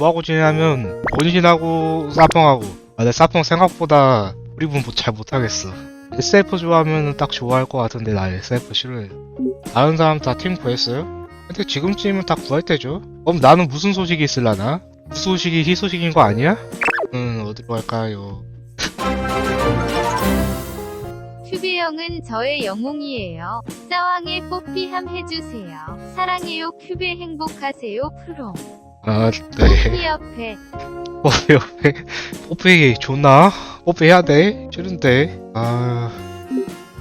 뭐하고 지내냐면 원신하고 사펑하고 아 근데 사펑 생각보다 우리 분잘 못하겠어 SF 좋아하면 딱 좋아할 것 같은데 나 SF 싫어해 다른 사람 다 팀 구했어요? 근데 지금쯤이면 다 구할 때죠 그럼 나는 무슨 소식이 있을라나? 무소식이 희소식인 거 아니야? 음 어디로 갈까요? 큐비 형은 저의 영웅이에요. 싸왕의 뽀삐함 해주세요. 사랑해요 큐비 행복하세요 프로. 아 네. 옆에. 뽀삐 뽀삐 뽀삐 좋나? 뽀삐 해야 돼? 싫은데. 아...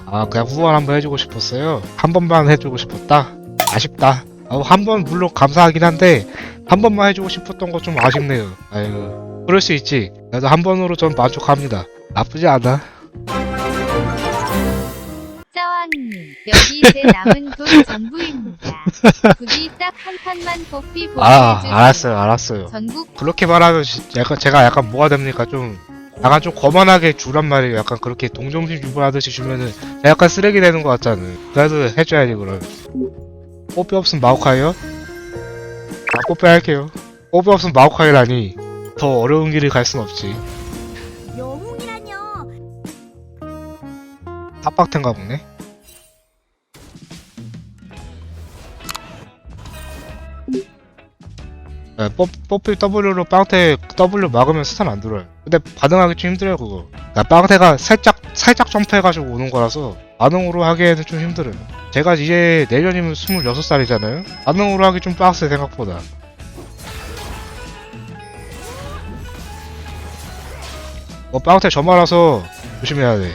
아 그냥 후원 한번 해주고 싶었어요. 한 번만 해주고 싶었다. 아쉽다. 어, 한번 물론 감사하긴 한데 한 번만 해주고 싶었던 거 좀 아쉽네요. 아유 그럴 수 있지. 나도 한 번으로 전 만족합니다. 나쁘지 않아 싸왕님 여기 제 남은 돈 전부입니다. 부디 딱한 판만 뽀삐 보내주세요. 아 알았어요 알았어요 전국 그렇게 말하면 시- 약간 제가 약간 뭐가 됩니까 좀 약간 좀 거만하게 주란 말이에요 약간 그렇게 동정심 유발하듯이 주면은 제가 약간 쓰레기 되는 것 같잖아요 그래도 해줘야지 그럼 뽀삐 없으면 마오카이요? 아 뽀삐 할게요 뽀삐 없으면 마오카이라니 더 어려운 길을 갈 순 없지 영웅이라뇨. 탑박텐가 보네 네, 뽀, 뽀삐 W로 빵태 W 막으면 스탄 안 들어요. 근데 반응하기 좀 힘들어요, 그거. 그러니까 빵태가 살짝, 살짝 점프해가지고 오는 거라서 반응으로 하기에는 좀 힘들어요. 제가 이제 내년이면 26살이잖아요? 반응으로 하기 좀 빡세, 생각보다. 어, 빵태 저말아서 조심해야 돼.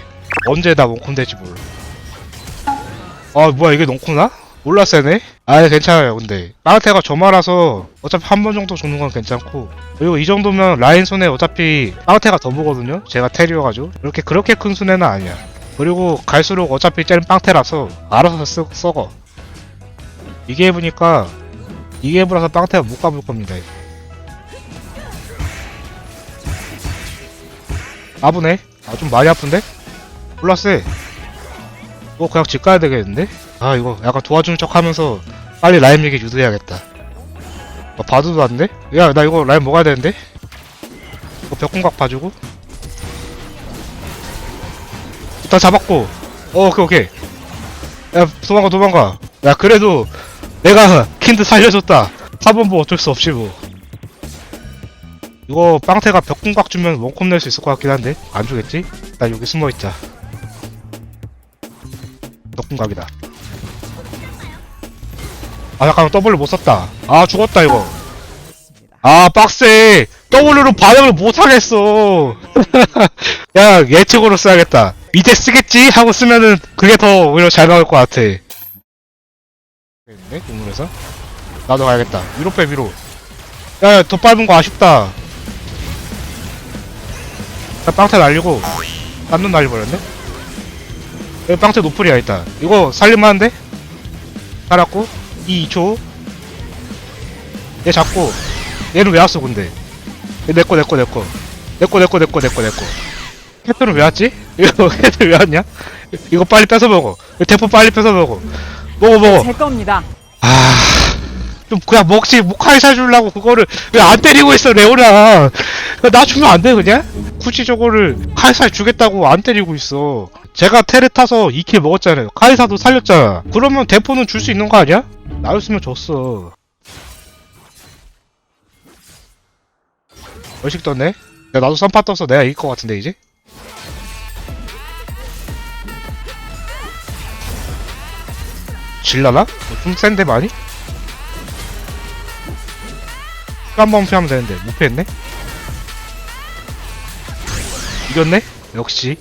언제 나 원콘 될지 몰라. 아, 뭐야, 이게 농코나? 몰랐어네? 아, 괜찮아요, 근데. 빵태가 저말아서 어차피 한 번 정도 주는 건 괜찮고. 그리고 이 정도면 라인 손에 어차피 빵태가 더 보거든요? 제가 테리어가지고. 그렇게, 그렇게 큰 손해는 아니야. 그리고 갈수록 어차피 쟤는 빵태라서 알아서 쓰, 썩어. 이게 해보니까, 이게 해보라서 빵태가 못 가볼 겁니다. 아프네? 아, 좀 많이 아픈데? 몰랐어. 이거 그냥 집 가야 되겠는데? 아 이거 약간 도와주는 척 하면서 빨리 라임 얘기 유도해야겠다. 어, 봐도 안돼? 야 나 이거 라임 먹어야 되는데? 이거 벽공각 봐주고. 일단 잡았고. 어 오케이 오케이. 야 도망가 도망가. 야 그래도 내가 킨드 살려줬다. 4번 뭐 어쩔 수 없지 뭐. 이거 빵태가 벽공각 주면 원콤 낼 수 있을 것 같긴 한데 안 주겠지? 나 여기 숨어있자. 벽공각이다 아 잠깐만 W 못 썼다. 아 죽었다 이거. 아 빡세. W로 반응을 못하겠어. 야 예측으로 써야겠다. 이제 쓰겠지? 하고 쓰면은 그게 더 오히려 잘 나올 것 같아. 있네 동물에서? 나도 가야겠다. 위로 빼 위로. 야더 밟은 거 아쉽다. 야 빵태 날리고 딴눈 날려버렸네? 여기 빵태 노플이야 일단. 이거 살릴만한데? 살았고 2, 2초 얘 잡고 얘는 왜 왔어 근데 얘 내꺼 내꺼 내꺼 내꺼 내꺼 내꺼 내꺼 내꺼 캡틴은 왜 왔지? 이거 캡틴 왜 왔냐? 이거 빨리 뺏어 먹어 대포 빨리 뺏어 먹어 먹어 먹어 제 겁니다. 아, 좀 그냥 먹지 모카이 사 주려고 그거를 왜 안 때리고 있어 레오나? 나 주면 안 돼 그냥? 굳이 저거를 카이사 주겠다고 안 때리고 있어. 제가 테레 타서 2킬 먹었잖아요. 카이사도 살렸잖아. 그러면 대포는 줄 수 있는 거 아니야? 나였으면 줬어. 얼씩 떴네? 야 나도 썬파 떠서 내가 이길 것 같은데 이제? 질라나? 어, 좀 센데 많이? 한번 피하면 되는데 못 피했네? 이겼네? 역시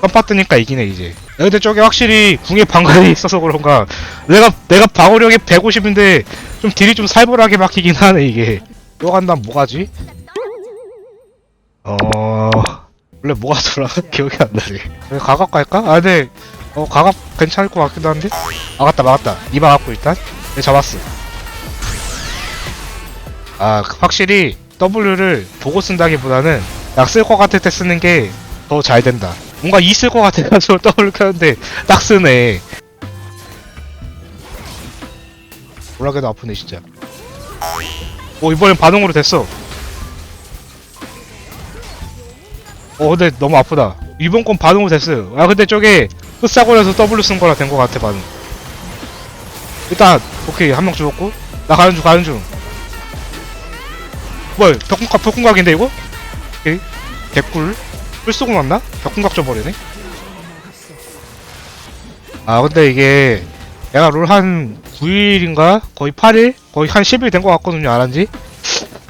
깜빡 뜨니까 이기네 이제 야, 근데 저게 확실히 궁에 방관이 있어서 그런가. 내가 내가 방어력이 150인데 좀 딜이 좀 살벌하게 막히긴 하네 이게. 또 간다면 뭐가지? 어... 원래 뭐가 더라? 기억이 안 나네. 왜 가각 갈까? 아 근데 어 가각 괜찮을 것 같기도 한데? 막았다 막았다. 이 막았고 일단. 내 잡았어. 아 확실히 W를 보고 쓴다기보다는 약 쓸 것 같을 때 쓰는 게 더 잘 된다 뭔가 있을 것 같아가지고 더블 켰는데 딱 쓰네. 몰락에도 아프네 진짜. 오 이번엔 반응으로 됐어. 어 근데 너무 아프다. 이번 건 반응으로 됐어요. 아 근데 저게 흑사골에서 W 쓴 거라 된것 같아 반응. 일단 오케이 한 명 죽었고. 나 가는 중 가는 중. 뭐야 벽궁각 벽궁각인데 이거? 오케이. 개꿀. 뿔 쓰고 났나? 벽궁각 줘버리네 아 근데 이게 내가 롤 한 9일인가? 거의 8일? 거의 한 10일 된거 같거든요 안한지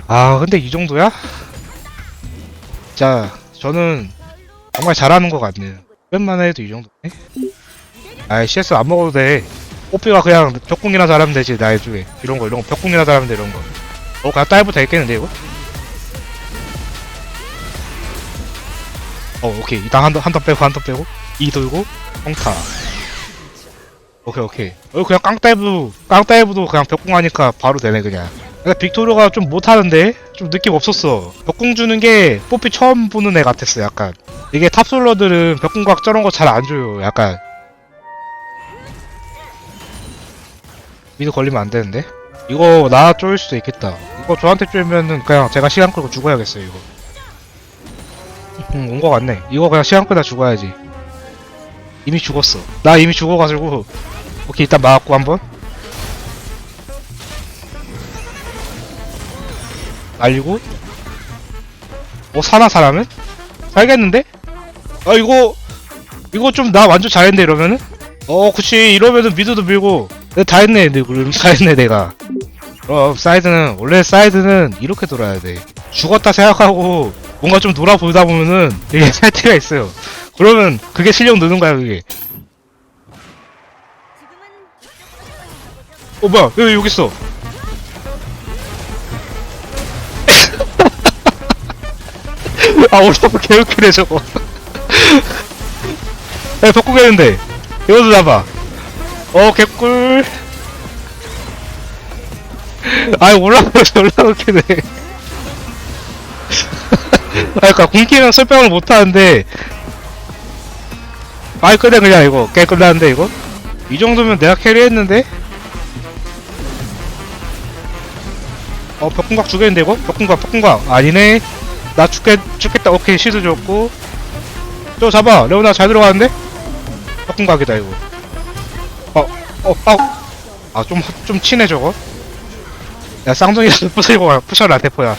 아 근데 이 정도야? 자 저는 정말 잘하는 것 같네요 웬만해 해도 이 정도네 아이 CS 안 먹어도 돼 뽀삐가 그냥 벽궁이나 잘하면 되지 나의 중에 이런 거 이런 거 벽궁이나 잘하면 돼 이런 거어 그냥 다이브 다 있겠는데 이거? 어 오케이. 일단 한턴 한턴 빼고 한 턴 빼고. 이 돌고 평타. 오케이 오케이. 어 그냥 깡다이브 깡다이브도 그냥 벽궁 하니까 바로 되네 그냥. 근데 빅토르가 좀 못하는데 좀 느낌 없었어. 벽궁 주는 게 뽀삐 처음 보는 애 같았어 약간. 이게 탑솔러들은 벽궁각 저런 거 잘 안 줘요 약간. 미드 걸리면 안 되는데? 이거 나 쪼일 수도 있겠다. 이거 저한테 쪼이면은 그냥 제가 시간 끌고 죽어야겠어요 이거 응, 온 거 같네. 이거 그냥 시간 끄다 죽어야지. 이미 죽었어. 나 이미 죽어가지고. 오케이, 일단 막았고, 한번. 날리고. 어, 사나, 사람은? 살겠는데? 아, 이거, 이거 좀 나 완전 잘했네, 이러면은? 어, 그치. 이러면은 미드도 밀고. 내가 다 했네, 내, 그럼 다 했네, 내가. 그럼, 사이드는, 원래 사이드는 이렇게 돌아야 돼. 죽었다 생각하고, 뭔가 좀 놀아보다 보면은 이게 살 때가 있어요. 그러면 그게 실력 느는 거야 그게. 어 뭐야 여기 여기 있어. 아 올라프 개웃기네 저거. 야 덕구겠는데 이것도 잡아. 어 개꿀. 아이 올라프 올라웃기네. 아, 그니까, 군기는 설명을 못하는데, 아이, 그래, 그냥 이거. 깨 끝나는데, 이거? 이 정도면 내가 캐리했는데? 어, 벽궁각 주겠는데, 이거? 벽궁각, 벽궁각. 아니네. 나 죽겠, 죽겠다. 오케이, 시드 줬고. 저 잡아. 레오나 잘 들어가는데? 벽궁각이다, 이거. 어, 어, 어. 아, 좀, 좀 치네, 저거. 야, 쌍둥이라도 부수고 가. 푸셔라, 대포야.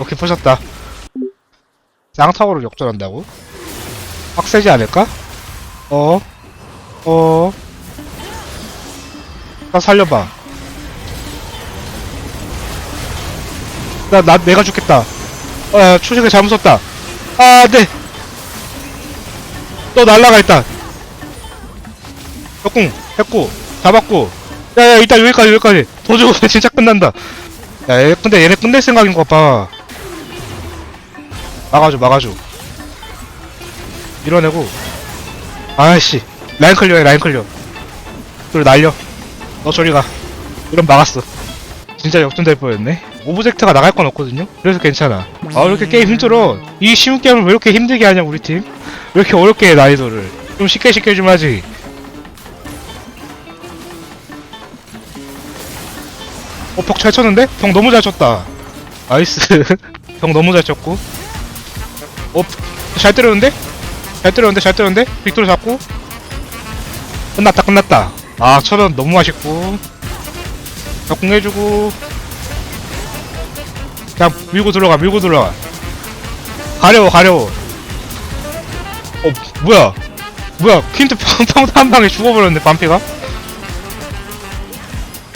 오케이, 푸셨다. 쌍타워를 역전한다고? 빡세지 않을까? 어? 어? 나 살려봐. 나, 나, 내가 죽겠다. 어, 야, 초식을 잘못 썼다. 아, 네. 또 날라가, 일단. 벽궁, 했고, 잡았고. 야, 야, 일단 여기까지, 여기까지. 더 죽으면 진짜 끝난다. 야, 얘, 근데 얘네 끝낼 생각인 것 봐. 막아줘 막아줘. 밀어내고. 아이씨 라인 클리어해 라인 클리어. 그리고 날려. 너 저리 가. 이런 막았어. 진짜 역전될 뻔했네. 오브젝트가 나갈 건 없거든요? 그래서 괜찮아. 아 이렇게 게임 힘들어? 이 쉬운 게임을 왜 이렇게 힘들게 하냐 우리 팀? 왜 이렇게 어렵게 해 난이도를? 좀 쉽게 쉽게 좀 하지. 어 벽 잘 쳤는데? 벽 너무 잘 쳤다. 나이스. 벽 너무 잘 쳤고 어, 잘 때렸는데? 잘 때렸는데, 잘 때렸는데? 빅토르 잡고. 끝났다, 끝났다. 아, 천원 너무 아쉽고. 적궁해주고. 그냥 밀고 들어가, 밀고 들어가. 가려워, 가려워. 어, 뭐야. 뭐야, 퀸트 평타 한 방에 죽어버렸네, 반피가.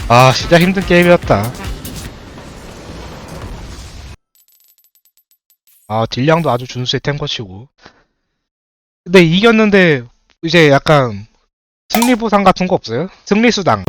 아, 진짜 힘든 게임이었다. 아, 딜량도 아주 준수의 탱커치고. 근데 이겼는데, 이제 약간, 승리 보상 같은 거 없어요? 승리 수당.